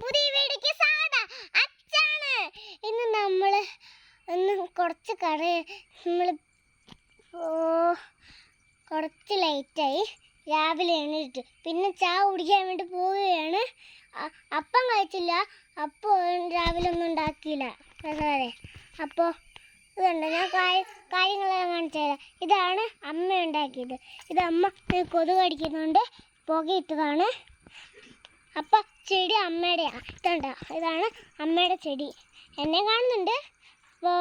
പുതിയ അച്ഛാണ്. ഇന്ന് നമ്മൾ ഒന്ന് കുറച്ച് കറി നമ്മൾ കുറച്ച് ലൈറ്റായി രാവിലെ എണീറ്റ്. പിന്നെ ചായ കുടിക്കാൻ വേണ്ടി പോവുകയാണ്. അപ്പം കഴിച്ചില്ല. അപ്പോൾ രാവിലെ ഒന്നും ഉണ്ടാക്കിയില്ല. അതെ. അപ്പോൾ ഇതുണ്ട്. ഞാൻ കാര്യം കാര്യങ്ങളെല്ലാം കാണിച്ചു തരാം. ഇതാണ് അമ്മ ഉണ്ടാക്കിയത്. ഇത് അമ്മ കൊതുക് അടിക്കുന്നുണ്ട് പുകയിട്ടതാണ് അപ്പൊ ചെടി അമ്മയുടെ ഇതുണ്ട. ഇതാണ് അമ്മയുടെ ചെടി. എന്നെ കാണുന്നുണ്ട്. അപ്പോൾ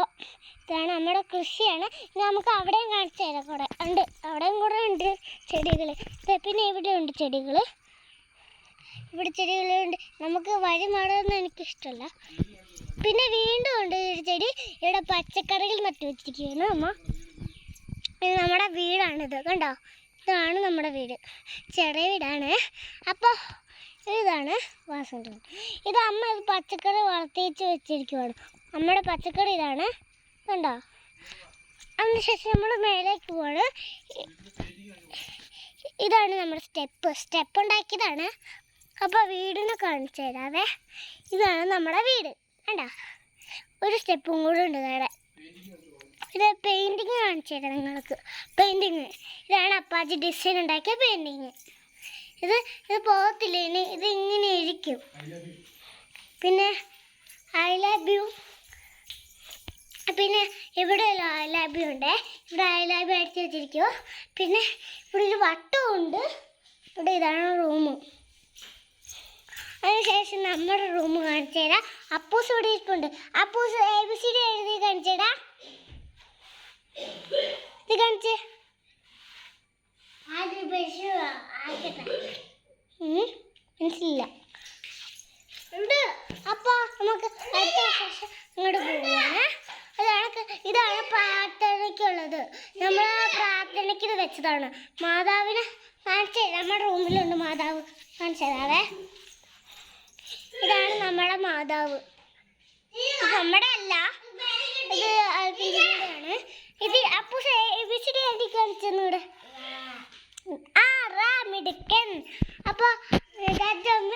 ഇതാണ് നമ്മുടെ കൃഷിയാണ്. ഇനി നമുക്ക് അവിടെയും കാണിച്ചു തരാം കൂടെ. ഉണ്ട്. അവിടെയും കൂടെ ഉണ്ട് ചെടികൾ പിന്നെ ഇവിടെ ഉണ്ട് ചെടികൾ ഇവിടെ ചെടികളുണ്ട് നമുക്ക് വഴി മാറുന്ന എനിക്കിഷ്ടമല്ല പിന്നെ വീണ്ടും ഉണ്ട് ഒരു ചെടി. ഇവിടെ പച്ചക്കറികൾ നട്ടു വെച്ചിരിക്കുകയാണ് അമ്മ. ഇത് നമ്മുടെ വീടാണിത് കണ്ടോ? ഇതാണ് നമ്മുടെ വീട്. ചെറിയ വീടാണ്. അപ്പോൾ ഇതാണ് വാസന്തി. ഇത് അമ്മ ഇത് പച്ചക്കറി വളർത്തിച്ച് വെച്ചിരിക്കുവാണ്. അമ്മയുടെ പച്ചക്കറി ഇതാണ്. കണ്ടോ? അതിനുശേഷം നമ്മൾ മേലേക്ക് പോവാണ്. ഇതാണ് നമ്മുടെ സ്റ്റെപ്പ്. സ്റ്റെപ്പ് ഉണ്ടാക്കിയതാണ്. അപ്പോൾ വീടിനെ കാണിച്ചു തരാവേ. ഇതാണ് നമ്മുടെ വീട്. കണ്ടോ? ഒരു സ്റ്റെപ്പും കൂടെ ഉണ്ട് ഇവിടെ. ഇത് പെയിന്റിങ് കാണിച്ചു തരാം നിങ്ങൾക്ക്. പെയിന്റിങ് ഇതാണ് അപ്പാജി ഡിസൈൻ ഉണ്ടാക്കിയ പെയിന്റിങ് ഇത് ഇത് പോകത്തില്ല. ഇനി ഇത് ഇങ്ങനെ ഇരിക്കും. പിന്നെ ഐ ലവ് യു പിന്നെ ഇവിടെ ഐ ലവ് യു ഉണ്ട്. ഇവിടെ ഐ ലവ് യു അടിച്ച് വെച്ചിരിക്കും പിന്നെ ഇവിടെ ഒരു വട്ടമുണ്ട് ഇവിടെ ഇതാണ് റൂമ് അതിനുശേഷം നമ്മുടെ റൂം കാണിച്ചു തരാം. അപ്പൂസ് ഇവിടെ ഇരിപ്പുണ്ട്. Appoos A B C D എഴുതി കാണിച്ചു തരാം. ഇത് കാണിച്ചേ. മനസ്സിലില്ല ഉണ്ട്. അപ്പൊ നമുക്ക് അടുത്ത വിശേഷം അങ്ങോട്ട് പോവാണ് അതാണ് ഇതാണ് പ്രാർത്ഥനയ്ക്കുള്ളത്. നമ്മൾ പ്രാർത്ഥനയ്ക്ക് ഇത് വെച്ചതാണ്. മാതാവിനെ കാണിച്ചേ നമ്മുടെ റൂമിലുണ്ട് മാതാവ്. കാണിച്ചു ഇതാണ് നമ്മുടെ മാതാവ്. നമ്മുടെ അല്ല. ഇത് ആണ് ഇത് അപ്പു എബിസിഡി എഴുതി കാണിച്ചെന്നൂടെ ആ അപ്പോൾ രാജമ്മ